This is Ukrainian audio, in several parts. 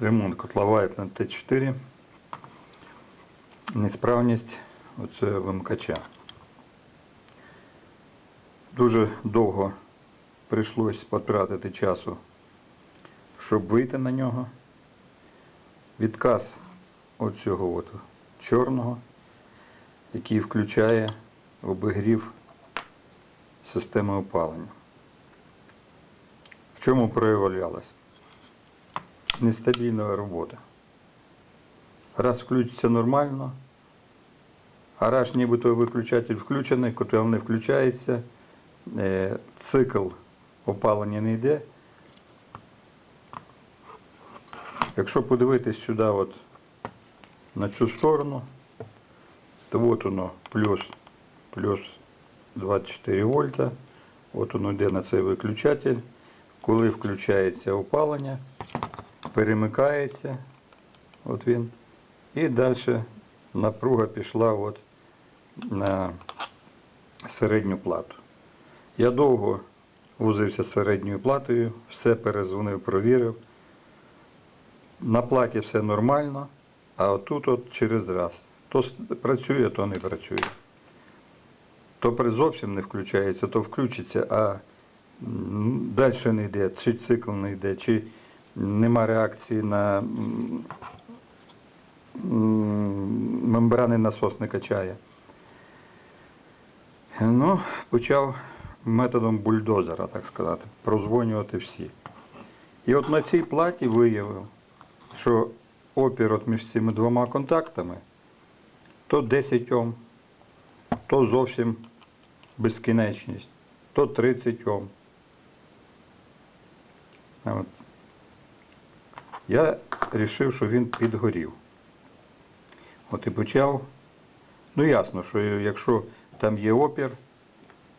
Ремонт котла Вайтланд Т4. Несправність оцього вимкача. Дуже довго прийшлось потратити часу, щоб вийти на нього. Відказ оцього от чорного, який включає обігрів системи опалення. В чому проявлялась? Нестабільна робота. Раз включиться нормально, а раз нібито виключатель включений, котел не включається, е, цикл опалення не йде. Якщо подивитись сюди, от, на цю сторону, то от воно плюс, плюс 24 вольта. От воно йде на цей виключатель. Коли включається опалення, перемикається, от він, і далі напруга пішла от на середню плату. Я довго возився з середньою платою, все перезвонив, провірив. На платі все нормально, а отут от через раз. То працює, то не працює. То при- зовсім не включається, то включиться, а далі не йде, чи цикл не йде, чи нема реакції на мембрани насос не качає. Ну, почав методом бульдозера, так сказати, прозвонювати всі. І от на цій платі виявив, що опір от між цими двома контактами то 10 Ом, то зовсім безкінечність, то 30 Ом. От. Я вирішив, що він підгорів. От і почав. Ну ясно, що якщо там є опір,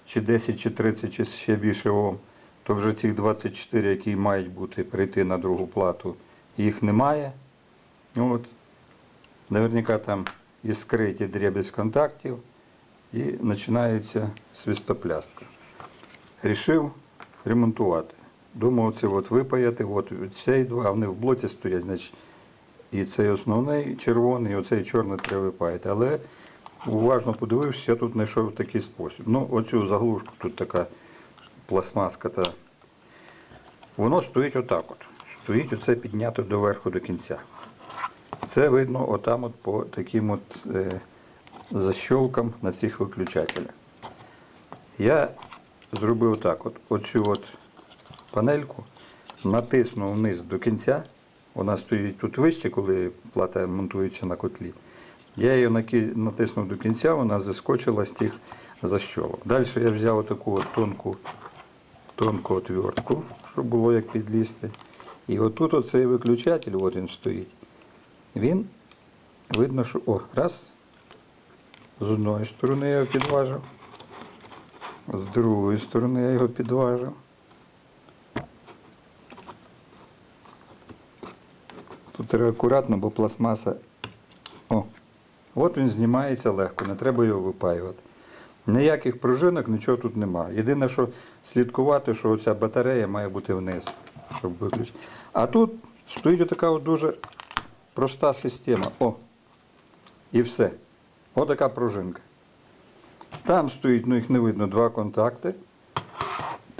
чи 10, чи 30, чи ще більше Ом, то вже цих 24, які мають бути прийти на другу плату, їх немає. Ну, От. Наверняка там іскриті дрібіз контактів і починається свистоплястка. Рішив ремонтувати. Думав, це от випаяти, от цей два, вони в блоці стоять, значить, і цей основний червоний, і оцей чорний треба випаяти. Але уважно подивився, я тут знайшов такий спосіб. Ну, оцю заглушку тут така пластмаска. Та... Воно стоїть отак от. Стоїть оце піднято доверху до кінця. Це видно отам от по таким от е, защолкам на цих виключателях. Я зробив так: от, оцю от панельку, натиснув вниз до кінця. Вона стоїть тут вище, коли плата монтується на котлі. Я її натиснув до кінця, вона заскочила з тих защолок. Далі я взяв таку тонку, тонку отвертку, щоб було як підлізти. І отут оцей виключатель, от він стоїть. Він видно, що о, раз. З одної сторони я його підважив, з другої сторони я його підважив. Тут акуратно, бо пластмаса. О, от він знімається легко, не треба його випаювати. Ніяких пружинок, нічого тут немає. Єдине, що слідкувати, що оця батарея має бути вниз, щоб виключити. А тут стоїть така дуже проста система. О, і все. Отака пружинка. Там стоїть, ну їх не видно, два контакти.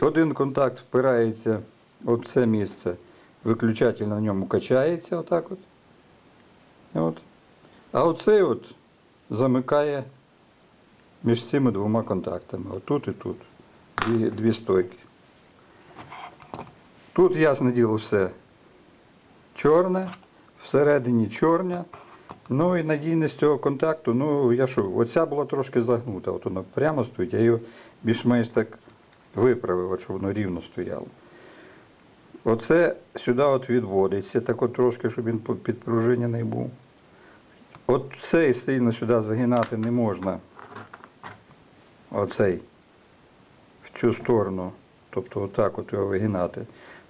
Один контакт впирається в це місце, виключатель на ньому качається отак от. от. А оцей от замикає між цими двома контактами. Отут і тут. Дві, дві стойки. Тут, ясне діло, все чорне, всередині чорня. Ну і надійність цього контакту, ну я що, оця була трошки загнута, от вона прямо стоїть, я її більш-менш так виправив, щоб воно рівно стояло. Оце сюди от відводиться, так от трошки, щоб він підпружинений був. От цей сильно сюди загинати не можна. Оцей в цю сторону, тобто отак от його вигинати.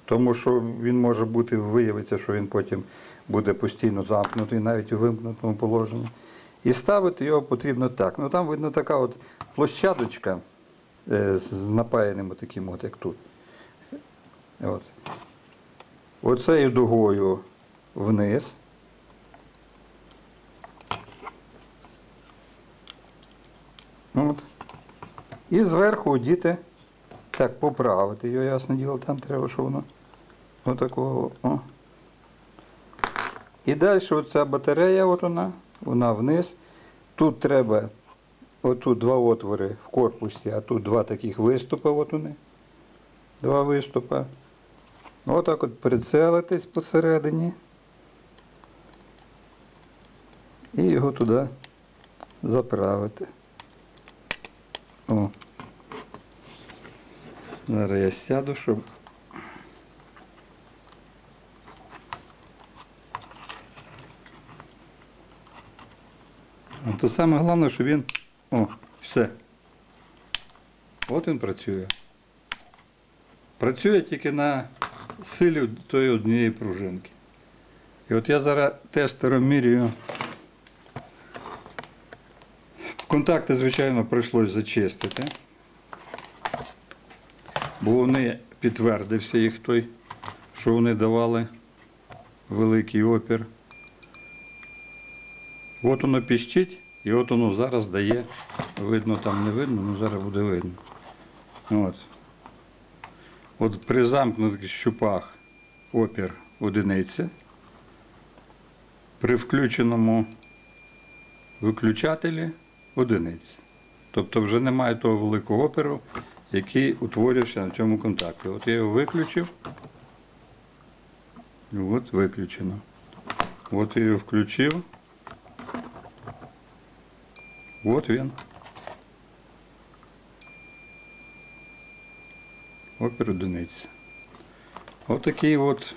Тому що він може бути, виявиться, що він потім буде постійно замкнутий, навіть у вимкнутому положенні. І ставити його потрібно так. Ну там видно така от площадочка е, з напаяним таким, от як тут. От. Оцею дугою вниз. От. І зверху діти так поправити його, ясне діло, там треба, що воно отакого. О. І далі оця батарея, от вона, вона вниз. Тут треба отут два отвори в корпусі, а тут два таких виступи, от вони. Два виступи. Отак от прицелитись посередині. І його туди заправити. О. Зараз я сяду, щоб. То саме головне, що він. О, все. От він працює. Працює тільки на силі тої однієї пружинки. І от я зараз тестером міряю. Контакти, звичайно, прийшлось зачистити. Бо вони підтвердився їх той, що вони давали великий опір. От воно піщить, і от воно зараз дає. Видно, там не видно, але зараз буде видно. От. От при замкнутих щупах опір одиниця. При включеному виключателі одиниця. Тобто вже немає того великого опіру, який утворився на цьому контакті. От я його виключив. От виключено. От я його включив. От він. Опір одиниця. Отакий от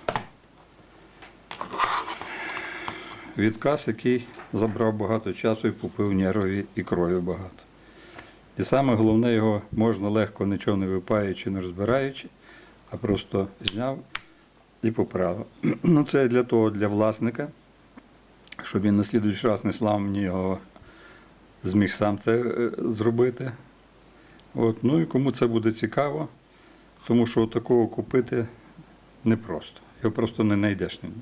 відказ, який забрав багато часу і попив нервові і крові багато. І саме головне його можна легко, нічого не випаючи, не розбираючи, а просто зняв і поправив. Ну, це для того, для власника, щоб він на слідуючий раз не слав мені його, зміг сам це е, зробити. От, ну і кому це буде цікаво, тому що такого купити непросто. Його просто не знайдеш ніде.